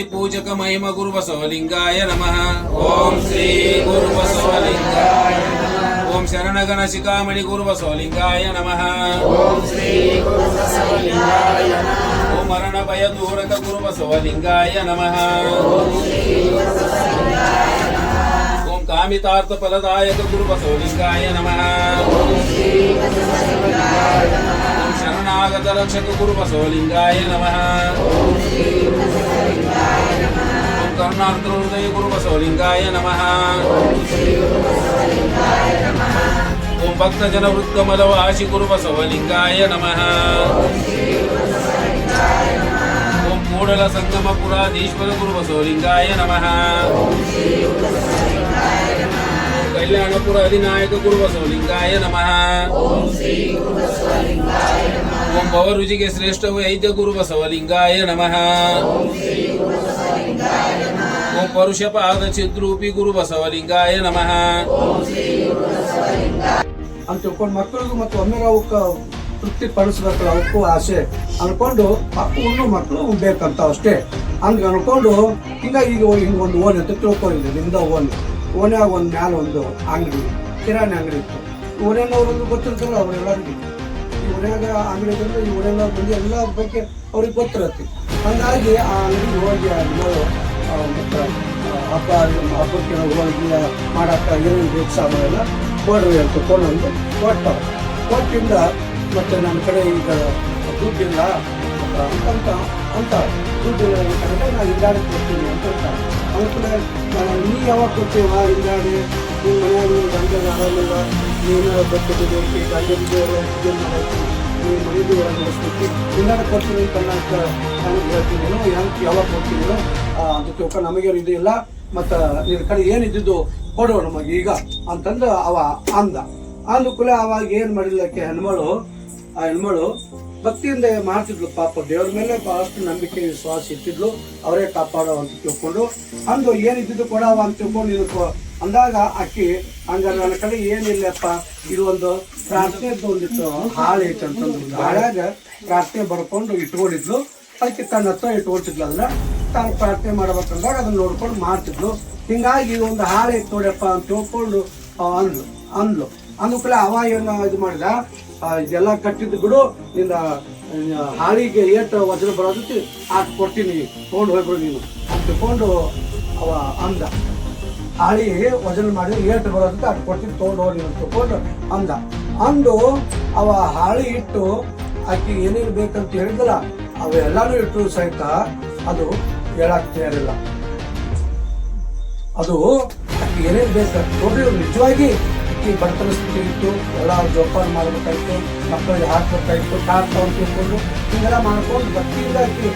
ಆದಿಪೂಜಕ ಮಹಿಮ ಗುರು ಬಸವಲಿಂಗಾಯ ನಮಃ ಓಂ ಶ್ರೀ ಗುರು ಬಸವಲಿಂಗಾಯ ಓಂ ಶರಣಗಣ ಶಿಖಾಮಣಿ ಗುರು ಬಸವಲಿಂಗಾಯ ನಮಃ ಓಂ ಶ್ರೀ ಗುರು ಬಸವಲಿಂಗಾಯ ಓಂ ಮರಣ ಭಯ ದೂರಕ ಗುರು ಬಸವಲಿಂಗಾಯ ನಮಃ ಓಂ ಕಾಮಿತಾರ್ಥ ಫಲದಾಯಕ ಗುರು ಬಸವಲಿಂಗಾಯ ನಮಃ ಓಂ ಶರಣಾಗತ ರಕ್ಷಕ ಗುರು ಬಸವಲಿಂಗಾಯ ನಮಃ ಓಂ ಕರುಣಾರ್ಥ ಹೃದಯ ಗುರು ಬಸವಲಿಂಗಾಯ ನಮಃ ಓಂ ಭಕ್ತ ಜನ ವೃದ್ಧಮಲ ವಾಸಿ ಗುರು ಬಸವಲಿಂಗಾಯ ನಮಃ ಓಂ ಕೂಡಲ ಸಂಗಮ ಪುರಾಧೀಶ್ವರ ಗುರು ಬಸವಲಿಂಗಾಯ ನಮಃ ಕಲ್ಯಾಣಪುರ ಅಧಿನಾಯಕ ಗುರು ಬಸವಲಿಂಗಾಯ ನಮಃ ಓಂ ಭವರುಚಿಗೆ ಶ್ರೇಷ್ಠ ವೈದ್ಯ ಗುರು ಬಸವಲಿಂಗಾಯ ನಮಃ ಓಂ ಪರುಷ ಪಾದ ಚಿದ್ರೂಪಿ ಗುರು ಬಸವಲಿಂಗಾಯ ನಮಃ ಅಂತ ತಿಳ್ಕೊಂಡು ಮಕ್ಕಳಿಗೂ ಮತ್ತು ಒಮ್ಮೆ ಅವಕ್ಕ ತೃಪ್ತಿ ಪಡಿಸ್ಬೇಕು ಅವಕ್ಕೂ ಆಸೆ. ಅನ್ಕೊಂಡು ಉಣ್ಣು ಮಕ್ಕಳು ಬೇಕಂತ ಅಷ್ಟೇ. ಹಂಗೆ ಅನ್ಕೊಂಡು ಹಿಂಗಾಗಿ ಈಗ ಹಿಂಗೆ ಒಂದು ಓನ್ ಅಂತ ತಿಳ್ಕೊಂಡಿದ್ದೆ. ನಿಮ್ದ ಓನ್. ಓನ್ಯಾಗ ಒಂದು ಮ್ಯಾಲ ಒಂದು ಅಂಗಡಿ, ಕಿರಾಣಿ ಅಂಗಡಿ ಇತ್ತು. ಓಣ್ಯಾನವ್ರೊಂದು ಗೊತ್ತಿರ್ತಲ್ಲ ಅವ್ರೆಲ್ಲರಿಗೂ. ಈ ಓನ್ಯಾಗ ಅಂಗಡಿ ಇದ್ರೆ ಈ ಓಣ್ಯಾನ ಮಂದಿ ಎಲ್ಲ ಬಗ್ಗೆ ಅವ್ರಿಗೆ ಗೊತ್ತಿರತ್ತೆ. ಹಂಗಾಗಿ ಆ ಅಂಗಡಿಗೆ ಹೋಗಿ ಹಬ್ಬ ಹಬ್ಬಕ್ಕೆ ಹೋಗಿ ಮಾಡೋಕ್ಕೆ ಏನೇನು ಬೇಕು ಸಾಮಾನೆಲ್ಲ ಕೊಡ್ರಿ ಅಂತ ತಗೊಂಡು ಕೊಟ್ಟವು ಕೊಟ್ಟಿಂದ ಮತ್ತೆ ನನ್ನ ಕಡೆ ಈಗ ದುಡ್ಡಿಲ್ಲ ಅಂತ ಅಂತ ದುಡ್ಡಿಲ್ಲ ಅಂತಂದರೆ ನಾನು ಹಿಂದಾಡಿ ಕೊಡ್ತೀನಿ ಅಂತ ಅಂತಾರೆ. ಅನುಕೂಲ ನೀ ಯಾವಾಗ ಕೊಡ್ತೀವ ಹಿಂದಾಡಿ ನಿಮ್ಮ ಮನೆಯಲ್ಲಿ ಗಂಡ ಆರಾಮಿಲ್ಲ ನೀನು ಬರ್ತದೆ ಬೇಡಿಕೆ ಗಂಡನಿಗೆ ಇದನ್ನು ಮಾಡಕ್ಕೆ ನೀವು ಮನೆದು ನಡೆಸ್ಬೇಕು ಹಿಂದಾಡಿ ಕೊಡ್ತೀನಿ ಅಂತ ಹೆಂಗೆ ಹೇಳ್ತೀನಿ ಹೆಂಗೆ ಯಾವಾಗ ಕೊಡ್ತೀನೋ ಅಂತ ತಿಳ್ಕೊಂಡು ನಮಗೆ ಇದು ಇಲ್ಲ ಮತ್ತು ನಿನ್ನ ಕಡೆ ಏನಿದ್ದಿದ್ದು ಕೊಡು ನಮಗೆ ಈಗ ಅಂತಂದು ಅವ ಅಂದ ಅಂದ ಅವಾಗ ಏನು ಮಾಡಿಲ್ಲಕ್ಕೆ ಹೆಣ್ಮಳು ಆ ಹೆಣ್ಮಳು ಭಕ್ತಿಯಿಂದ ಮಾಡ್ತಿದ್ಲು ಪಾಪ ದೇವ್ರ ಮೇಲೆ ಬಹಳಷ್ಟು ನಂಬಿಕೆ ವಿಶ್ವಾಸ ಇಟ್ಟಿದ್ಲು ಅವರೇ ಕಾಪಾಡೋ ಅಂತ ತಿಳ್ಕೊಂಡು ಅಂದು ಏನಿದ್ದಿದ್ದು ಕೊಡವ ಅಂತ ತಿಳ್ಕೊಂಡು ಇದಕ್ಕೆ ಅಂದಾಗ ಅಕ್ಕಿ ಹಂಗ ನನ್ನ ಕಡೆ ಏನಿಲ್ಲಪ್ಪ ಇದು ಒಂದು ಪ್ರಾರ್ಥನೆದ್ದು ಒಂದಿತ್ತು ಹಾಳು ಐತೆ ಅಂತಂದು ಹಾಳಾಗ ಪ್ರಾರ್ಥನೆ ಬರ್ಕೊಂಡು ಇಟ್ಕೊಂಡಿದ್ಲು. ಅದಕ್ಕೆ ತನ್ನ ಹತ್ರ ಇಟ್ಕೊಳ್ತಿದ್ಲು ಅದನ್ನ. ತಾನು ಪ್ರಾರ್ಥನೆ ಮಾಡ್ಬೇಕಂದಾಗ ಅದನ್ನ ನೋಡ್ಕೊಂಡು ಮಾಡ್ತಿದ್ಲು. ಹಿಂಗಾಗಿ ಒಂದು ಹಾಳು ಐತೆ ನೋಡಪ್ಪ ಅಂತ ತಿಳ್ಕೊಂಡು ಅಂದ್ಲು. ಅಂದ್ಲು. ಅಂದ್ಕೂಲ ಅವ ಏನು ಇದು ಮಾಡಿದ. ಇದೆಲ್ಲ ಕಟ್ಟಿದ್ದು ಬಿಡು ನಿನ್ನ ಹಾಳಿಗೆ ಏಟ ವಜ್ರ ಬರೋದಕ್ಕೆ ಹಾಕಿ ಕೊಡ್ತೀನಿ. ತೊಗೊಂಡು ಹೋಗ್ಬಿಡು ನೀನು ಅಂತ ತಿಳ್ಕೊಂಡು ಅವ ಅಂದ. ಹಾಳಿ ವಜನ ಮಾಡಿ ಏಟ್ ಬರೋದಕ್ಕೆ ಅದು ಕೊಡ್ತೀನಿ, ತೊಗೊಂಡು ಹೋಗಿ ಅಂತ ತಿಳ್ಕೊಂಡು ಅಂದ. ಅಂದು ಅವ ಹಾಳಿ ಇಟ್ಟು ಆಕೆ ಏನೇನು ಬೇಕಂತ ಹೇಳಿದಲ್ಲ ಅವೆಲ್ಲಾನು ಇಟ್ಟು ಸಹಿತ ಅದು ಹೇಳಕ್ ತಯಾರಿಲ್ಲ. ಅದು ಆಕೆ ಏನೇನು ಬೇಕು ನೋಡ್ರಿ ನಿಜವಾಗಿ ಆಕೆ ಬಡತನ ಸ್ಥಿತಿ ಇತ್ತು, ಎಲ್ಲ ಜೋಪಾನ ಮಾಡ್ಬೇಕಾಯ್ತು, ಮಕ್ಕಳಿಗೆ ಹಾಕ್ಬೇಕಾಯ್ತು, ಕಾರ್ ತಗೊಂಡು ತಿಳ್ಕೊಂಡು ಹಿಂಗೆಲ್ಲ ಮಾಡ್ಕೊಂಡು ಭಕ್ತಿಯಿಂದ ಆಕೆ